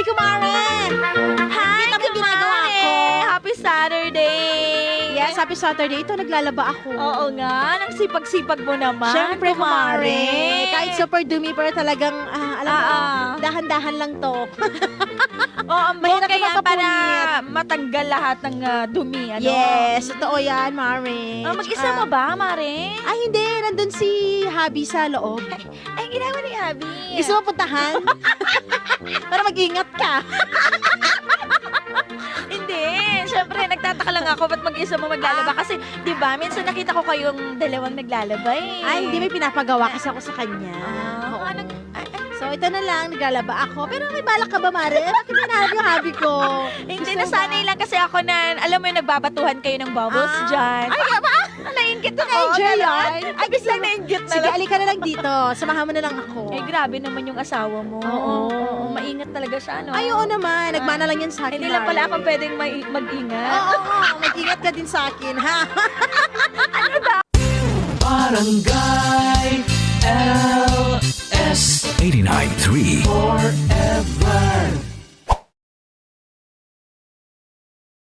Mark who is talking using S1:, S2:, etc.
S1: Hoy, Kumare! Hi, Kita mo ginagawa ko. Happy Saturday!
S2: Yes, happy Saturday. Ito, naglalaba ako.
S1: Oo nga, nang sipag-sipag mo naman.
S2: Siyempre, Kumare. Kahit super dumi, pero talagang, ah, alam mo,
S1: Ah, ah.
S2: dahan-dahan lang to.
S1: Oo,
S2: mahirap
S1: matanggal lahat ng ah, dumi. Ano?
S2: Yes, totoo yan, Mare.
S1: Ah, mag-isa
S2: Tsaka-
S1: mo ba, Mare?
S2: Ay, hindi. Nandun si Habi sa loob.
S1: Ay, ginawa ni Abby.
S2: Gusto mo puntahan? Para mag-ingat ka.
S1: Hindi. Siyempre, nagtataka lang ako ba't mag-isa mo maglalaba. Kasi, di ba, minsan nakita ko kayong dalawang naglalaba eh.
S2: Ay, hindi may pinapagawa kasi ako sa kanya.
S1: Ah,
S2: Oo.
S1: anong-
S2: ito na lang, naglalaba ako. Pero may balak ka ba, Mare? Bakit hinahanap yung hobby ko?
S1: Hindi,
S2: Gusto
S1: nasanay lang kasi ako na, alam mo yung nagbabatuhan kayo ng bubbles
S2: Ah.
S1: dyan. Ay, ba? Nainggit ako.
S2: Na-enjoy
S1: ganun.
S2: yan?
S1: Ay, biglang nainggit na
S2: Sige,
S1: lang.
S2: alika na lang dito. Samahan mo na lang ako.
S1: Eh, grabe naman yung asawa mo.
S2: Oo.
S1: Oo, maingat talaga siya, no?
S2: Ay, oo naman. Nagmana lang yan sa akin,
S1: Hindi lang pala
S2: Mare.
S1: ako pwedeng mai- mag-ingat.
S2: Oo, oo. Mag-ingat ka din sa akin, ha?
S3: Barangay LS 89.3.